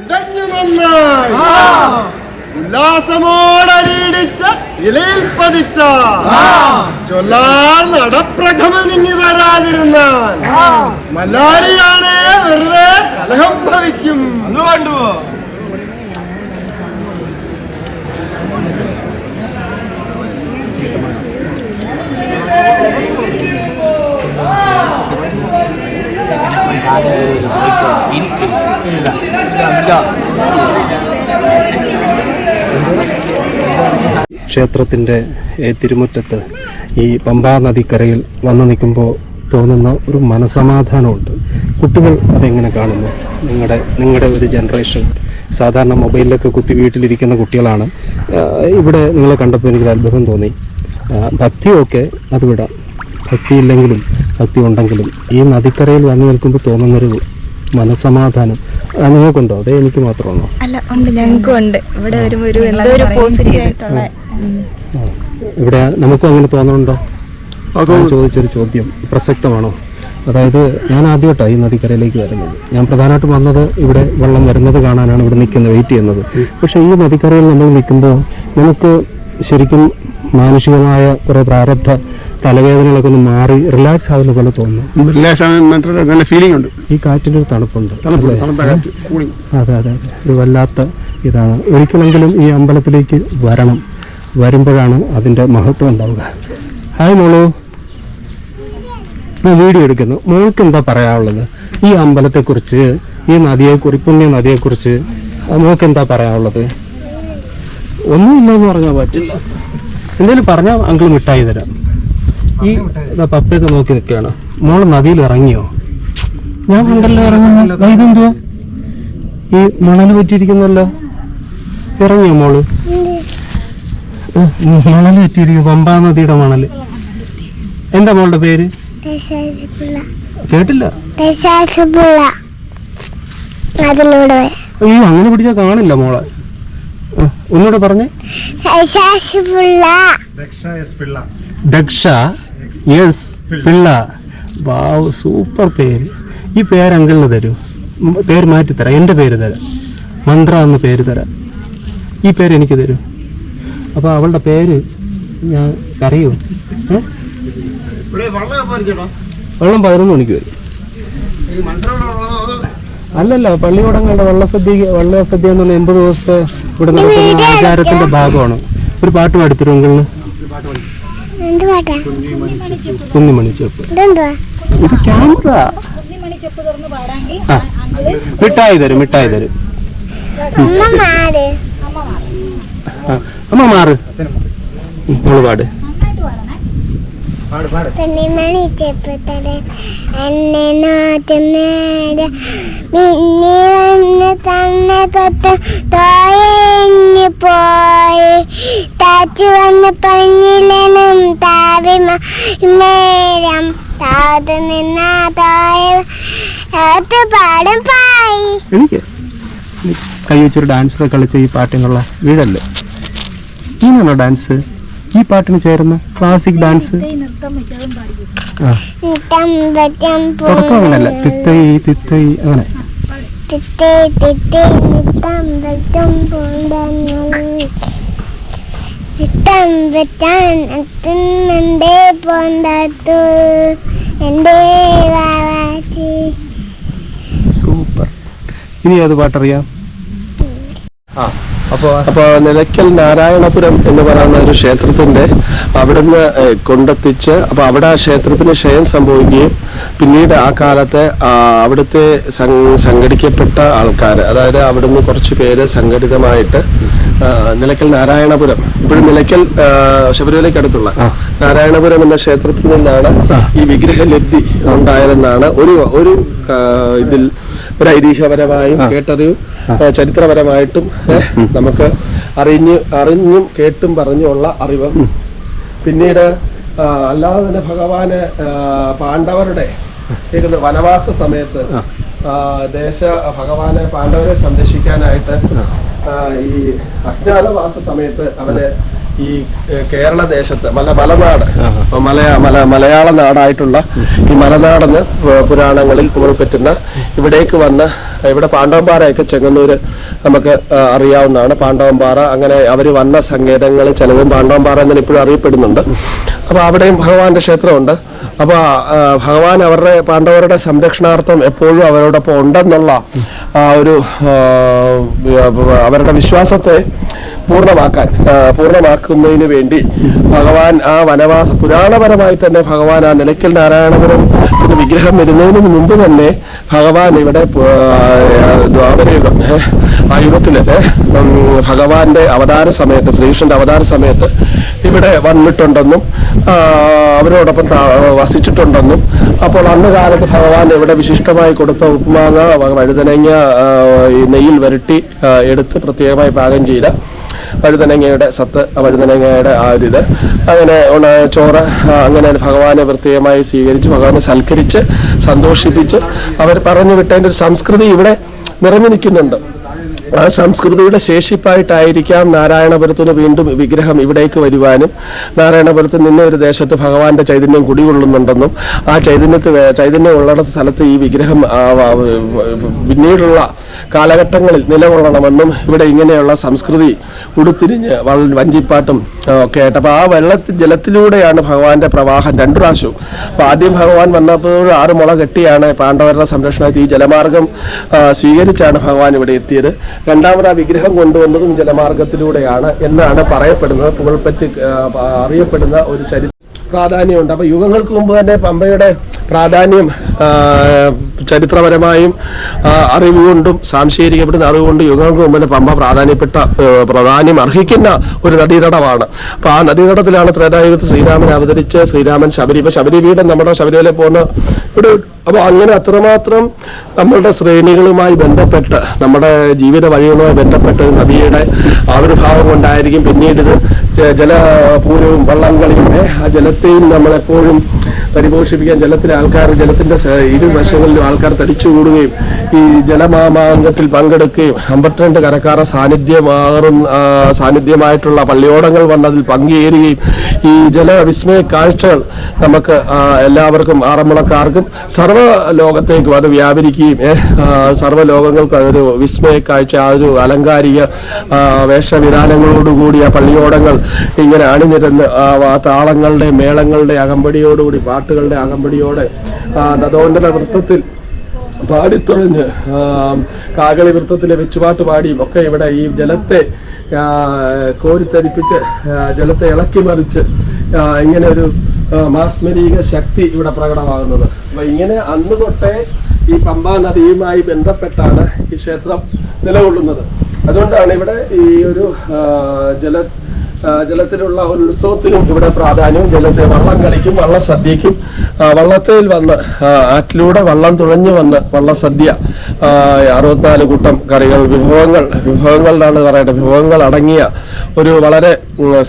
ഇടഞ്ഞു നന്നായി. ഉല്ലാസമോടരിടിച്ച ഇലയിൽ പതിച്ച ചൊല്ലാർ നടപ്രഥമനിങ്ങി വരാതിരുന്നാൽ മല്ലാരിയാണ് വെറുതെ കലഹം ഭവിക്കും. ക്ഷേത്രത്തിന്റെ തിരുമുറ്റത്ത് ഈ പമ്പാ നദിക്കരയിൽ വന്നു നിൽക്കുമ്പോൾ തോന്നുന്ന ഒരു മനസമാധാനമുണ്ട്. കുട്ടികൾ അതെങ്ങനെ കാണുന്നു? നിങ്ങളുടെ നിങ്ങളുടെ ഒരു ജനറേഷൻ സാധാരണ മൊബൈലിലൊക്കെ കുത്തി വീട്ടിലിരിക്കുന്ന കുട്ടികളാണ്. ഇവിടെ നിങ്ങളെ കണ്ടപ്പോൾ എനിക്കൊരു അത്ഭുതം തോന്നി. ഭക്തിയൊക്കെ അത് വിടാം. ഭക്തിയില്ലെങ്കിലും ഭക്തി ഉണ്ടെങ്കിലും ഈ നദിക്കരയിൽ വന്നു നിൽക്കുമ്പോൾ തോന്നുന്നൊരു മനസമാധാനം നിങ്ങൾക്കുണ്ടോ അതേ എനിക്ക് മാത്രമാണോ? അല്ല ഉണ്ട്. ഞങ്ങൾക്കും ഉണ്ട്. ഇവിടെ ഒരു എന്തോ പോസിറ്റീവ് ആയിട്ടുള്ള ഇവിടെ നമുക്കും അങ്ങനെ തോന്നുന്നുണ്ടോ? ചോദിച്ചൊരു ചോദ്യം പ്രസക്തമാണോ? അതായത് ഞാൻ ആദ്യമായിട്ടാണ് ഈ നദിക്കരയിലേക്ക് വരുന്നത്. ഞാൻ പ്രധാനമായിട്ടും വന്നത് ഇവിടെ വെള്ളം വരുന്നത് കാണാനാണ് ഇവിടെ നിൽക്കുന്നത് വെയിറ്റ് ചെയ്യുന്നത്. പക്ഷേ ഈ നദിക്കരയിൽ നമ്മൾ നിൽക്കുമ്പോൾ നമുക്ക് ശരിക്കും മാനുഷികമായ കുറേ പ്രാരബ്ധ തലവേദനകളൊക്കെ ഒന്ന് മാറി റിലാക്സ് ആവുന്ന പോലെ തോന്നുന്നു. റിലാക്സ് നല്ല ഫീലിംഗ് ഉണ്ട്. ഈ കാറ്റിന്റെ ഒരു തണുപ്പുണ്ട്. അതെ അതെ അതെ. ഒരു വല്ലാത്ത ഇതാണ്. ഒരിക്കലെങ്കിലും ഈ അമ്പലത്തിലേക്ക് വരണം. വരുമ്പോഴാണ് അതിന്റെ മഹത്വം ഉണ്ടാവുക. ഹായ് മോളു. ഞാൻ വീഡിയോ എടുക്കുന്നു. മോൾക്ക് എന്താ പറയാനുള്ളത്? ഈ അമ്പലത്തെക്കുറിച്ച് ഈ നദിയെക്കുറിച്ച് പുണ്യ നദിയെക്കുറിച്ച് കുറിച്ച് മോൾക്ക് എന്താ പറയാനുള്ളത്? ഒന്നുമില്ലെന്ന് പറഞ്ഞാൽ പറ്റില്ല. എന്തെങ്കിലും പറഞ്ഞാൽ അങ്കിൾ മിഠായി തരാം. ഈ പപ്പയൊക്കെ നോക്കി നിൽക്കുകയാണ്. മോൾ നദിയിൽ ഇറങ്ങിയോ? ഞാൻ കണ്ടല്ലോ ഇറങ്ങുന്ന. ഇതെന്തുവാ? ഈ മണൽ പറ്റിയിരിക്കുന്നല്ലോ. ഇറങ്ങിയോ മോൾ? മണൽ പറ്റിയിരിക്കും പമ്പാ നദിയുടെ മണൽ. എന്താ മോളുടെ പേര്? കേട്ടില്ല? അയ്യോ അങ്ങനെ പിടിച്ചാൽ കാണില്ല മോളെ. ഒന്നുകൂടെ പറഞ്ഞേ. Daksha S Pillai. Wow super പേര്. ഈ പേര് അങ്കിളിന് തരൂ. പേര് മാറ്റി തരാം. എന്റെ പേര് തരാം. മന്ത്ര എന്ന പേര് തരാം. ഈ പേര് എനിക്ക് തരൂ. അപ്പോൾ അവളുടെ പേര് ഞാൻ അറിയൂ? വെള്ളം പതിനൊന്ന് മണിക്ക് വരും. അല്ലല്ല പള്ളിയോടങ്ങളുടെ വള്ളസദ്യ വള്ളസദ്യ എന്ന് പറഞ്ഞാൽ എൺപത് ദിവസത്തെ ഇവിടെ നടക്കുന്ന ആചാരത്തിന്റെ ഭാഗമാണ്? ഒരു പാട്ട് പാടിത്തരുമെങ്കിൽ ഇത് ക്യാമറ. ആ മിഠായി തരും മിഠായി തരും. അമ്മ മാറ്. മോൾ പാട്. പെണ്ണിമണി ചെപ്പത്തത് എന്നെ നോറ്റും നേരെ. മിന്നി വന്ന് തന്നെ പത്ത് തോയഞ്ഞു പോയി? താച്ചു വന്ന് പഞ്ഞിലനും താവി നേരം. താതു നിന്ന തോയ അത് പാടും പായി. എനിക്ക് എനിക്ക് കൈ വെച്ചൊരു ഡാൻസൊക്കെ കളിച്ച ഈ പാട്ടിനുള്ള വീടല്ലേ? ഇങ്ങനെയാണോ ഡാൻസ് ഈ പാട്ടിന് ചേർന്ന ക്ലാസിക് ഡാൻസ് തുടക്കം അങ്ങനെയല്ല തിത്തൈ തിത്തൈ അങ്ങനെ എത്തുന്നുണ്ടേ പോണ്ടത്തു എന്റെ സൂപ്പർ ഇനി അത് പാട്ടറിയാം അപ്പോൾ അപ്പോൾ നിലയ്ക്കൽ നാരായണപുരം എന്ന് പറയുന്ന ഒരു ക്ഷേത്രത്തിന്റെ അവിടുന്ന് കൊണ്ടെത്തിച്ച് അപ്പോൾ അവിടെ ആ ക്ഷേത്രത്തിന് ക്ഷയം സംഭവിക്കുകയും പിന്നീട് ആ കാലത്തെ അവിടുത്തെ സംഘടിക്കപ്പെട്ട ആൾക്കാർ അതായത് അവിടുന്ന് കുറച്ച് പേര് സംഘടിതമായിട്ട് നിലയ്ക്കൽ നാരായണപുരം ഇപ്പോഴും നിലയ്ക്കൽ ശബരിമലയ്ക്ക് അടുത്തുള്ള നാരായണപുരം എന്ന ക്ഷേത്രത്തിൽ നിന്നാണ് ഈ വിഗ്രഹ ലബ്ധി ഉണ്ടായതെന്നാണ് ഒരു ഒരു ഇതിൽ ഒരു ഐതിഹ്യപരമായും കേട്ടത് ചരിത്രപരമായിട്ടും നമുക്ക് അറിഞ്ഞ് അറിഞ്ഞും കേട്ടും പറഞ്ഞുമുള്ള അറിവ്. പിന്നീട് അല്ലാതെ തന്നെ ഭഗവാന് പാണ്ഡവരുടെ വനവാസ സമയത്ത് ദേശ ഭഗവാനെ പാണ്ഡവരെ സംരക്ഷിക്കാനായിട്ട് ഈ അജ്ഞാതവാസ സമയത്ത് അവർ ഈ കേരള ദേശത്ത് മല മലനാട് മലയാ മല മലയാള നാടായിട്ടുള്ള ഈ മലനാടെന്ന് പുരാണങ്ങളിൽ ഉൾപ്പെട്ടുന്ന ഇവിടേക്ക് വന്ന ഇവിടെ പാണ്ഡവംപാറയൊക്കെ ചെങ്ങന്നൂര് നമുക്ക് അറിയാവുന്നതാണ്. പാണ്ഡവംപാറ അങ്ങനെ അവർ വന്ന സങ്കേതങ്ങൾ ചിലതും പാണ്ഡവംപാറ എന്ന് ഇപ്പോഴും അറിയപ്പെടുന്നുണ്ട്. അപ്പോൾ അവിടെയും ഭഗവാന്റെ ക്ഷേത്രമുണ്ട്. അപ്പൊ ആ, ഭഗവാൻ അവരുടെ പാണ്ഡവരുടെ സംരക്ഷണാർത്ഥം എപ്പോഴും അവരോടൊപ്പം ഉണ്ടെന്നുള്ള ആ ഒരു അവരുടെ വിശ്വാസത്തെ പൂർണമാക്കാൻ പൂർണമാക്കുന്നതിന് വേണ്ടി ഭഗവാൻ ആ വനവാസ പുരാണപരമായി തന്നെ ഭഗവാൻ ആ നിലയ്ക്കൽ നാരായണപുരം ഒരു വിഗ്രഹം വരുന്നതിന് മുമ്പ് തന്നെ ഭഗവാൻ ഇവിടെ ദ്വാപരയുഗം ആ ഭഗവാന്റെ അവതാര സമയത്ത് ശ്രീകൃഷ്ണന്റെ അവതാര സമയത്ത് ഇവിടെ വന്നിട്ടുണ്ടെന്നും അവരോടൊപ്പം വസിച്ചിട്ടുണ്ടെന്നും അപ്പോൾ അന്ന് കാലത്ത് ഭഗവാൻ എവിടെ വിശിഷ്ടമായി കൊടുത്ത ഉപ്പുമാങ്ങ വഴുതനങ്ങ നെയ്യിൽ വരട്ടി എടുത്ത് പ്രത്യേകമായി പാകം ചെയ്ത വഴുതനങ്ങയുടെ സത്ത് വഴുതനങ്ങയുടെ ആ ഒരു ഇത്. അങ്ങനെ ചോറ് അങ്ങനെ ഭഗവാനെ പ്രത്യേകമായി സ്വീകരിച്ച് ഭഗവാനെ സൽക്കരിച്ച് സന്തോഷിപ്പിച്ച് അവർ പറഞ്ഞു വിട്ടതിന്റെ ഒരു സംസ്കൃതി ഇവിടെ നിറഞ്ഞു നിൽക്കുന്നുണ്ട്. സംസ്കൃതിയുടെ ശേഷിപ്പായിട്ടായിരിക്കാം നാരായണപുരത്തിന് വീണ്ടും വിഗ്രഹം ഇവിടേക്ക് വരുവാനും. നാരായണപുരത്ത് നിന്ന് ഒരു ദേശത്ത് ഭഗവാന്റെ ചൈതന്യം കുടികൊള്ളുന്നുണ്ടെന്നും ആ ചൈതന്യത്ത് വേ- ചൈതന്യം ഉള്ളടത്ത സ്ഥലത്ത് ഈ വിഗ്രഹം പിന്നീടുള്ള കാലഘട്ടങ്ങളിൽ നിലകൊള്ളണമെന്നും ഇവിടെ ഇങ്ങനെയുള്ള സംസ്കൃതി ഉടുത്തിരിഞ്ഞ് വഞ്ചിപ്പാട്ടും ഒക്കെ ആയിട്ട്. അപ്പോൾ ആ വെള്ളത്തിൽ ജലത്തിലൂടെയാണ് ഭഗവാന്റെ പ്രവാഹം രണ്ടു പ്രാവശ്യവും അപ്പോൾ ആദ്യം ഭഗവാൻ വന്നപ്പോൾ ആറ് മുള കെട്ടിയാണ് പാണ്ഡവരുടെ സംരക്ഷണത്തിൽ ഈ ജലമാർഗം സ്വീകരിച്ചാണ് ഭഗവാൻ ഇവിടെ എത്തിയത്. രണ്ടാമത് ആ വിഗ്രഹം കൊണ്ടുവന്നതും ജലമാർഗത്തിലൂടെയാണ് എന്നാണ് പറയപ്പെടുന്നത് പുകൾപ്പറ്റ് അറിയപ്പെടുന്ന ഒരു ചരിത്ര പ്രാധാന്യമുണ്ട്. അപ്പോൾ യുഗങ്ങൾക്ക് മുമ്പ് തന്നെ പമ്പയുടെ പ്രാധാന്യം ചരിത്രപരമായും അറിവുകൊണ്ടും സാംശീകരിക്കപ്പെടുന്ന അറിവുകൊണ്ടും യുഗങ്ങൾക്ക് മുമ്പ് പമ്പ പ്രാധാന്യപ്പെട്ട പ്രാധാന്യം അർഹിക്കുന്ന ഒരു നദീതടമാണ്. അപ്പൊ ആ നദീതടത്തിലാണ് ത്രേതായുഗത്ത് ശ്രീരാമൻ അവതരിച്ച് ശ്രീരാമൻ ശബരി ഇപ്പൊ ശബരിപീഠം നമ്മുടെ ശബരിമല പോകുന്ന ഇവിടെ അപ്പോൾ അങ്ങനെ അത്രമാത്രം നമ്മളുടെ ശ്രേണികളുമായി ബന്ധപ്പെട്ട് നമ്മുടെ ജീവിത വഴികളുമായി ബന്ധപ്പെട്ട് നദിയുടെ ആവിർഭാവം കൊണ്ടായിരിക്കും പിന്നീട് ഇത് ജലപൂരവും വള്ളംകളിയുടെ ആ ജലത്തെയും നമ്മളെപ്പോഴും പരിപോഷിപ്പിക്കാൻ ജലത്തിലെ ആൾക്കാർ ജലത്തിന്റെ ഇരു ഇരുവശങ്ങളിലും ആൾക്കാർ തടിച്ചുകൂടുകയും ഈ ജലമാമാങ്കത്തിൽ പങ്കെടുക്കുകയും അമ്പത്തിരണ്ട് കരക്കാര സാന്നിധ്യമാറും സാന്നിധ്യമായിട്ടുള്ള പള്ളിയോടങ്ങൾ വന്നതിൽ പങ്കുചേരുകയും ഈ ജലവിസ്മയ കാഴ്ചകൾ നമുക്ക് എല്ലാവർക്കും ആറന്മുളക്കാർക്കും സർവ ലോകത്തേക്കും അത് വ്യാപരിക്കുകയും സർവ ലോകങ്ങൾക്കും അതൊരു വിസ്മയ കാഴ്ച ആ ഒരു അലങ്കാരിക വേഷവിധാനങ്ങളോടുകൂടിയ പള്ളിയോടങ്ങൾ ഇങ്ങനെ അണിനിരന്ന് താളങ്ങളുടെ മേളങ്ങളുടെ അകമ്പടിയോടുകൂടി പാട്ടുകളുടെ അകമ്പടിയോടെ നദോന്നത വൃത്തത്തിൽ പാടിത്തുഴഞ്ഞ് കാകളി വൃത്തത്തിലെ വെച്ചുപാട്ട് പാടിയും ഒക്കെ ഇവിടെ ഈ ജലത്തെ കോരിത്തരിപ്പിച്ച് ജലത്തെ ഇളക്കി മറിച്ച് ഇങ്ങനെ ഒരു മാസ്മരിക ശക്തി ഇവിടെ പ്രകടമാകുന്നത്. അപ്പൊ ഇങ്ങനെ അന്ന് തൊട്ടേ ഈ പമ്പാ നദിയുമായി ബന്ധപ്പെട്ടാണ് ഈ ക്ഷേത്രം നിലകൊള്ളുന്നത്. അതുകൊണ്ടാണ് ഇവിടെ ഈ ഒരു ജല ജലത്തിലുള്ള ഒരു ഉത്സവത്തിനും ഇവിടെ പ്രാധാന്യവും ജലത്തെ വള്ളം കളിക്കും വള്ളസദ്യക്കും സദ്യക്കും വള്ളത്തിൽ വന്ന് ആറ്റിലൂടെ വള്ളം തുഴഞ്ഞു വന്ന് വള്ളസദ്യ സദ്യ. അറുപത്തിനാല് കൂട്ടം കറികൾ വിഭവങ്ങൾ എന്നാണ് പറയേണ്ടത്. വിഭവങ്ങൾ അടങ്ങിയ ഒരു വളരെ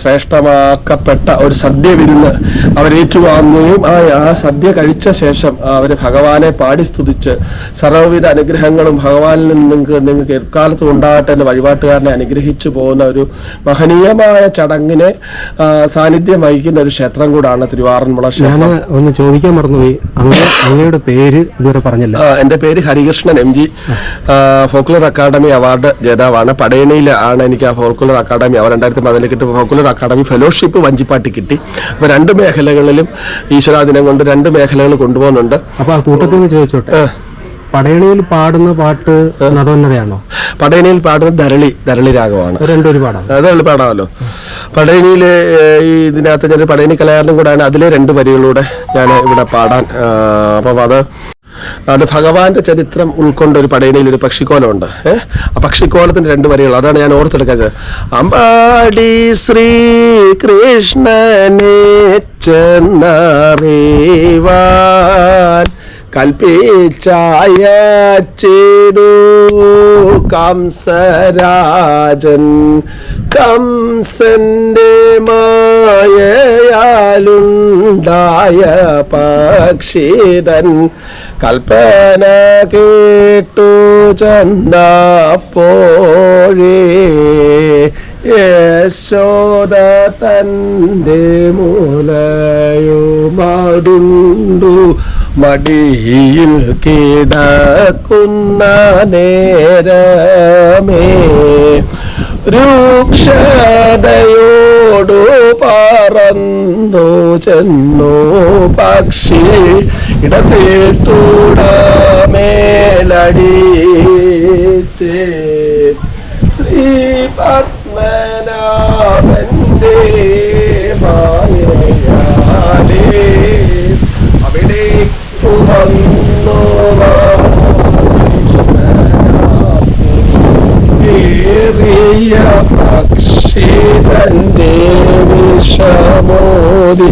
ശ്രേഷ്ഠമാക്കപ്പെട്ട ഒരു സദ്യ വിരുന്ന് അവരേറ്റുവാങ്ങുകയും ആ ആ സദ്യ കഴിച്ച ശേഷം അവർ ഭഗവാനെ പാടി സ്തുതിച്ച് സർവവിധ അനുഗ്രഹങ്ങളും ഭഗവാനിൽ നിന്ന് നിങ്ങൾക്ക് നിങ്ങൾക്ക് എക്കാലത്തും ഉണ്ടാകട്ടെ എന്ന് വഴിപാട്ടുകാരനെ അനുഗ്രഹിച്ചു പോകുന്ന ഒരു മഹനീയമായ ചടങ്ങിനെ സാന്നിധ്യം വഹിക്കുന്ന ഒരു ക്ഷേത്രം കൂടാണ് തിരുവാറന്മുള ക്ഷേത്രം. ഒന്ന് ചോദിക്കാൻ മറന്നുപോയി. അങ്ങയുടെ പേര് ഇതുവരെ പറഞ്ഞില്ല. എന്റെ എന്റെ പേര് Harikrishnan M G. Folklore academy award ജേതാവാണ്. പടയണിയിൽ ആണ് എനിക്ക് ആ ഫോക്കുലർ അക്കാദമി അവർ രണ്ടായിരത്തി പതിനെട്ട് കിട്ടി ഫോക്കുലർ അക്കാദമി ഫെലോഷിപ്പ് വഞ്ചിപ്പാട്ടി കിട്ടി. അപ്പോൾ രണ്ട് മേഖലകളിലും ഈശ്വരാദിനം കൊണ്ട് രണ്ട് മേഖലകൾ കൊണ്ടുപോകുന്നുണ്ട്. അപ്പൊ ആ കൂട്ടത്തിൽ നിന്ന് ചോദിച്ചോട്ടെ പടയണിയിൽ പാടുന്ന പാട്ട് നദോന്നതയാണോ? പടയണിയിൽ പാടുന്ന ധരളി ധരളി രാഗമാണ് രണ്ടൊരു പാടാണ്. പടയണിയിലെ ഏഹ്, ഈ ഇതിനകത്ത് ഞാൻ പടയണി കലാകാരനും കൂടെയാണ്. അതിലെ രണ്ട് വരികളിലൂടെ ഞാൻ ഇവിടെ പാടാൻ അപ്പം അത് അത് ഭഗവാന്റെ ചരിത്രം ഉൾക്കൊണ്ട ഒരു പടയണിയിൽ ഒരു പക്ഷിക്കോലമുണ്ട്. ഏഹ് ആ പക്ഷിക്കോലത്തിന്റെ രണ്ട് വരികൾ അതാണ് ഞാൻ ഓർത്തെടുക്കാൻ അമ്പാടി ശ്രീകൃഷ്ണനെ ചെന്നറിവാൻ കൽപ്പിച്ചായ ചെടു കംസരാജൻ കംസന്റെ മായയാലുണ്ടായ പക്ഷിതൻ കൽപ്പന കേട്ടു ചെന്നപ്പോഴേ യശോദ തന്റെ മൂലയുമാടുണ്ടു. മടിയിൽ കിടക്കുന്ന നേരമേ രൂക്ഷതയോടു പറന്നു ചെന്നു പക്ഷി ഇടത്തേത്തൂടമേലടിച്ചേ ശ്രീ പത്മനാഭന്റെ മായയാലേ തന്റെ വിഷമോതി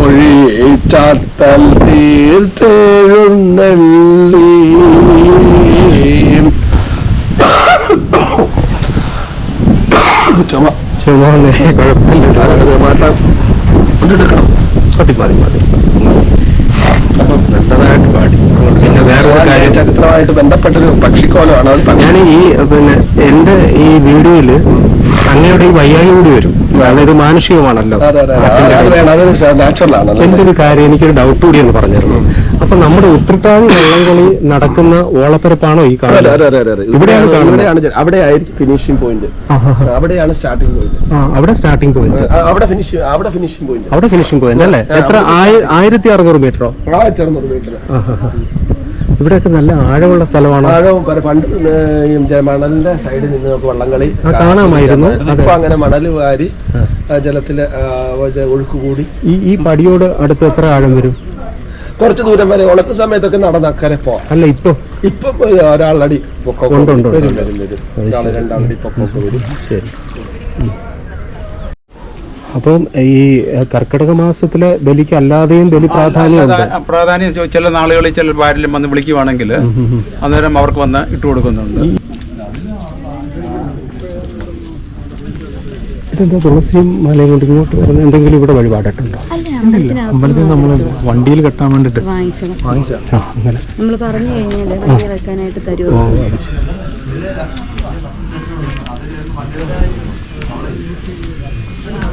ഒഴിച്ചാത്തൽ തീർത്തെഴുന്നള്ളി ചുമ ചുമന്നേ കുഴപ്പമില്ല മാറ്റാം കൊണ്ടെടുക്കണം മതി മതി മതി നല്ലതായിട്ട് പാടി പിന്നെ വേറെ കാര്യം ചരിത്രമായിട്ട് ബന്ധപ്പെട്ടൊരു പക്ഷിക്കോലമാണ് ഞാൻ ഈ പിന്നെ എന്റെ ഈ വീഡിയോയിൽ അങ്ങയുടെ ഈ വയ്യായി കൂടി വരും. കാരണം ഇത് മാനുഷികമാണല്ലോ എന്റെ ഒരു കാര്യം. എനിക്കൊരു ഡൗട്ട് കൂടി എന്ന് പറഞ്ഞിരുന്നു അപ്പൊ നമ്മുടെ ഉത്രട്ടാതി വള്ളംകളി നടക്കുന്ന ഓളപ്പരപ്പാണോ ഈ കാണുന്നത്? ഇവിടെയാണ് അവിടെ ആയിരിക്കും ഫിനിഷിംഗ് പോയിന്റ് അവിടെയാണ് സ്റ്റാർട്ടിംഗ് പോയിന്റ് അവിടെ സ്റ്റാർട്ടിംഗ് പോയിന്റ് അവിടെ ഫിനിഷ് അവിടെ ഫിനിഷിംഗ് പോയിന്റ് അവിടെ ഫിനിഷിംഗ് പോയിന്റ് അല്ലേ? എത്ര? ആയിരത്തി അറുന്നൂറ് മീറ്ററോ ആയിരത്തി അറുന്നൂറ് മീറ്റർ ഇവിടെയൊക്കെ നല്ല ആഴമുള്ള സ്ഥലമാണ്? ആഴവും പണ്ട് മണലിന്റെ സൈഡിൽ നിന്ന് നമുക്ക് വള്ളംകളി കാണാമായിരുന്നു. ഇപ്പൊ അങ്ങനെ മണൽ വാരി ജലത്തിൽ ഒഴുക്ക് കൂടി ഈ ഈ പടിയോട് അടുത്ത് എത്ര ആഴം വരും? കുറച്ച് ദൂരം വരെ ഉണക്ക സമയത്തൊക്കെ നടന്ന് അക്കരെ പോവാം. അല്ല ഇപ്പൊ? ഇപ്പം ഒരാളടി ഉണ്ട്, വരും. രണ്ടാളടി പൊക്കൊക്കെ വരും. ശരി. അപ്പം ഈ കർക്കിടക മാസത്തിലെ ബലിക്ക് അല്ലാതെയും ബലി പ്രാധാന്യം പ്രാധാന്യം ചില നാളുകളിൽ ചില ഭാര്യലും വന്ന് വിളിക്കുവാണെങ്കിൽ അന്നേരം അവർക്ക് വന്ന് ഇട്ട് കൊടുക്കുന്നുണ്ട്. തുളസിയും മലയും ഇങ്ങോട്ട് എന്തെങ്കിലും ഇവിടെ വഴിപാടിട്ടുണ്ടോ അമ്പലത്തിൽ നമ്മൾ വണ്ടിയിൽ കെട്ടാൻ വേണ്ടിട്ട്. നമ്മൾ പറഞ്ഞു വെക്കാനായിട്ട്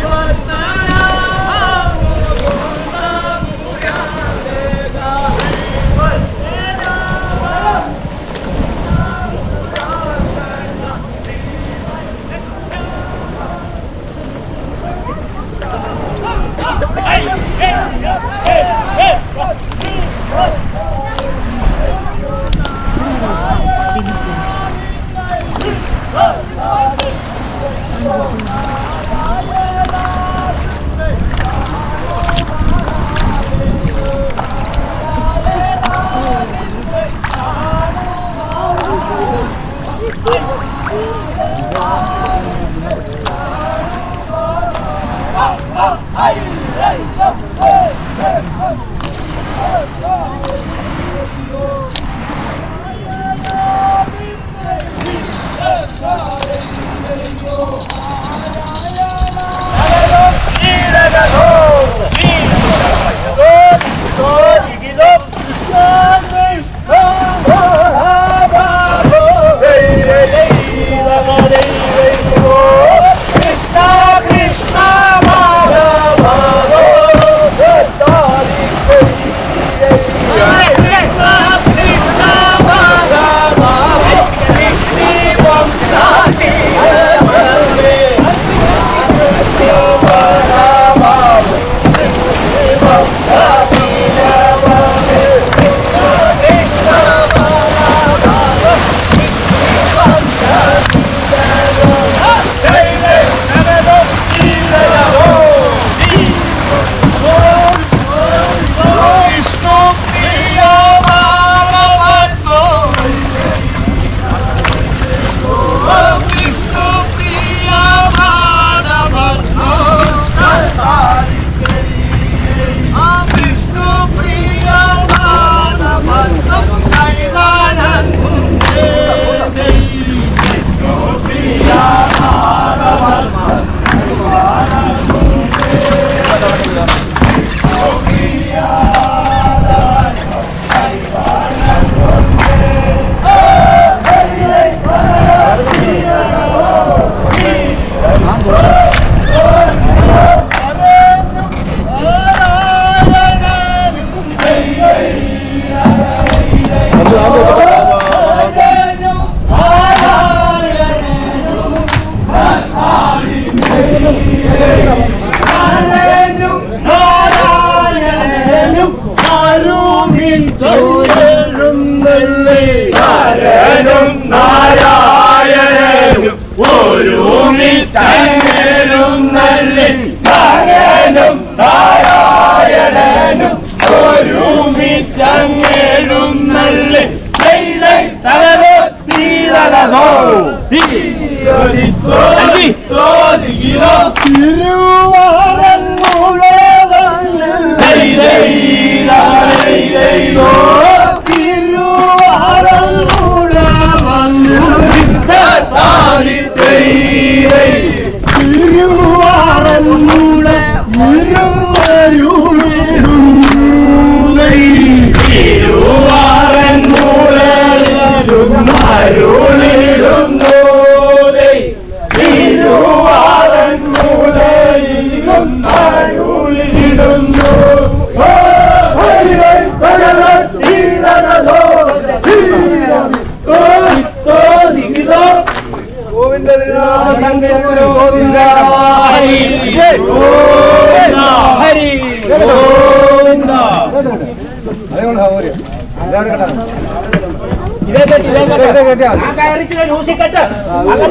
Obrigado.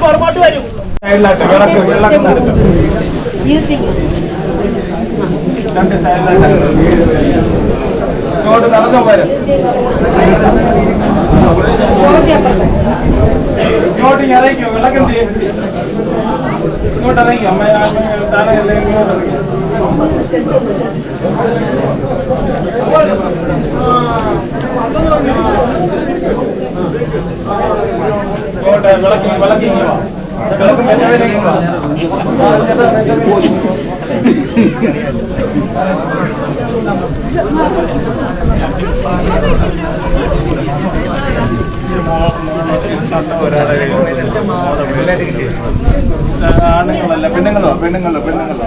പുറകോട്ട് വരും. നടന്നു പോരും? ഇങ്ങോട്ട് ഇറങ്ങിയോ വിളക്ക് എന്ത് ചെയ്യും? ഇങ്ങോട്ട് ഇറങ്ങിയോ അമ്മ താഴെ ഇങ്ങോട്ട് ഇറങ്ങിയോ ആണുങ്ങളല്ല പെണ്ണുങ്ങളോ പെണ്ണുങ്ങളോ പെണ്ണുങ്ങളോ.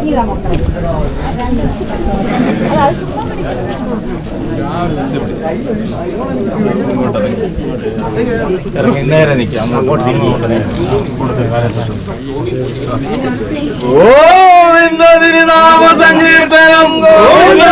ഇറങ്ങി നേരെ നിൽക്കാം. അങ്ങോട്ട് ഓ ഇന്നതിന് നാമസങ്കീർത്തനം ഗോവിന്ദ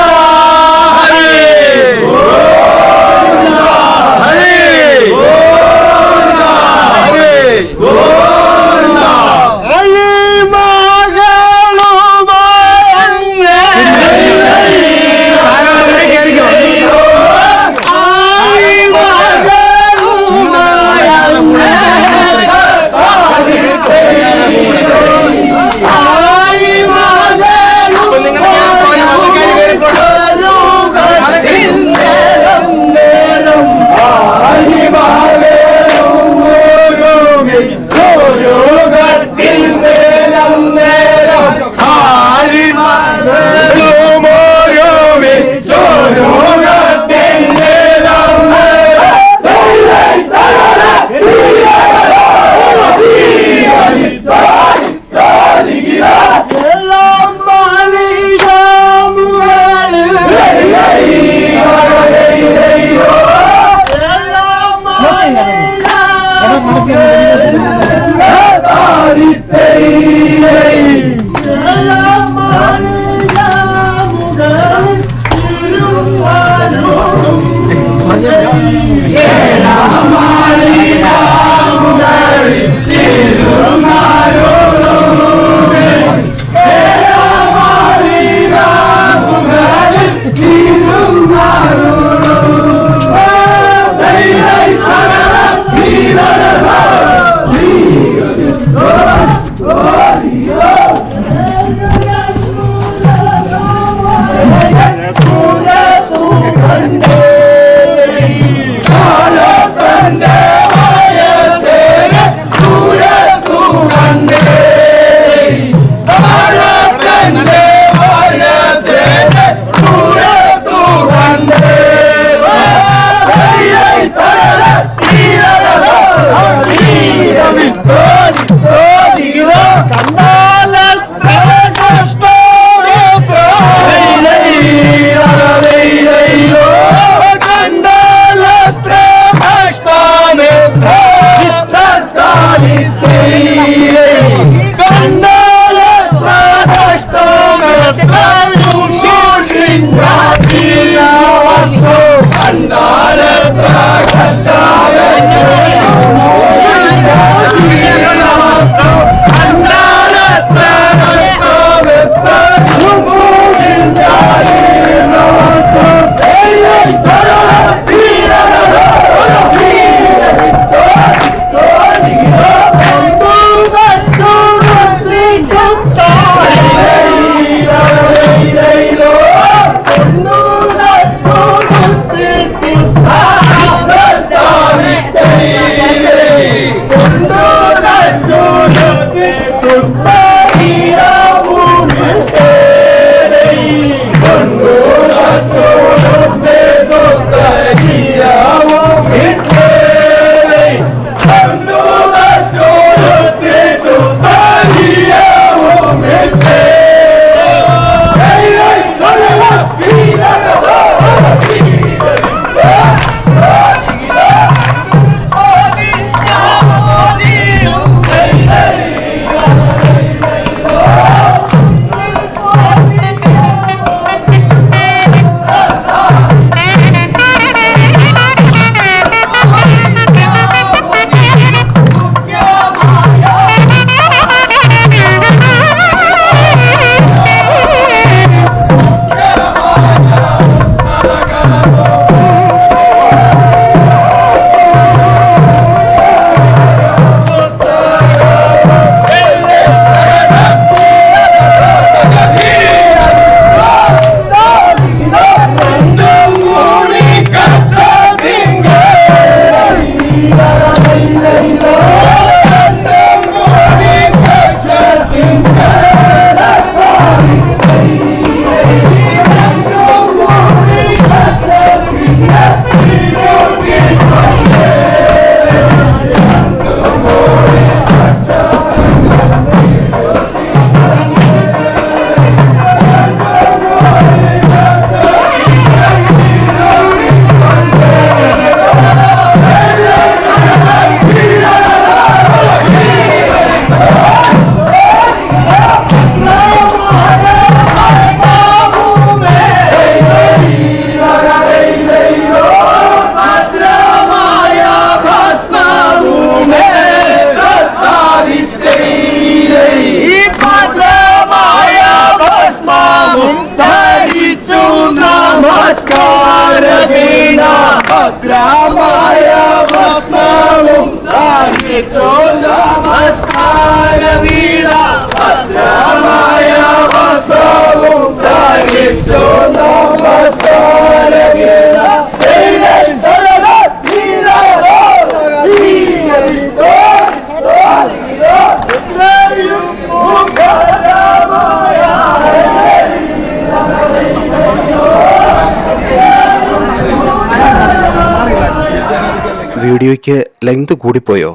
വീഡിയോയ്ക്ക് ലെങ്ത് കൂടിപ്പോയോ?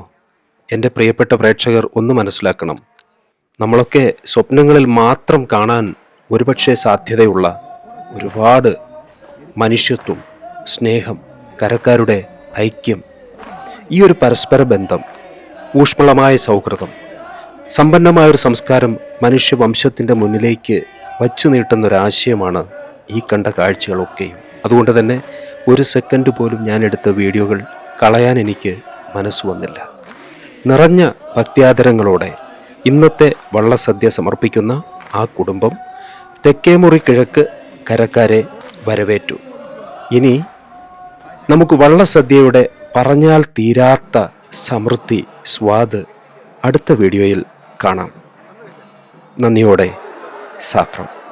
എന്റെ പ്രിയപ്പെട്ട പ്രേക്ഷകർ ഒന്ന് മനസ്സിലാക്കണം. നമ്മളൊക്കെ സ്വപ്നങ്ങളിൽ മാത്രം കാണാൻ ഒരുപക്ഷെ സാധ്യതയുള്ള ഒരുപാട് മനുഷ്യത്വം സ്നേഹം കരക്കാരുടെ ഐക്യം ഈ ഒരു പരസ്പര ബന്ധം ഊഷ്മളമായ സൗഹൃദം സമ്പന്നമായൊരു സംസ്കാരം മനുഷ്യവംശത്തിന്റെ മുന്നിലേക്ക് വച്ചു നീട്ടുന്ന ഒരു ആശയമാണ് ഈ കണ്ട കാഴ്ചകളൊക്കെയും. അതുകൊണ്ട് തന്നെ ഒരു സെക്കൻഡ് പോലും ഞാൻ എടുത്ത വീഡിയോകൾ കളയാൻ എനിക്ക് മനസ്സ് വന്നില്ല. നിറഞ്ഞ ഭക്ത്യാദരങ്ങളോടെ ഇന്നത്തെ വള്ളസദ്യ സമർപ്പിക്കുന്ന ആ കുടുംബം തെക്കേമുറി കിഴക്ക് കരക്കാരെ വരവേറ്റു. ഇനി നമുക്ക് വള്ളസദ്യയുടെ പറഞ്ഞാൽ തീരാത്ത സമൃദ്ധി സ്വാദ് അടുത്ത വീഡിയോയിൽ കാണാം. നന്ദിയോടെ സാഫ്രം.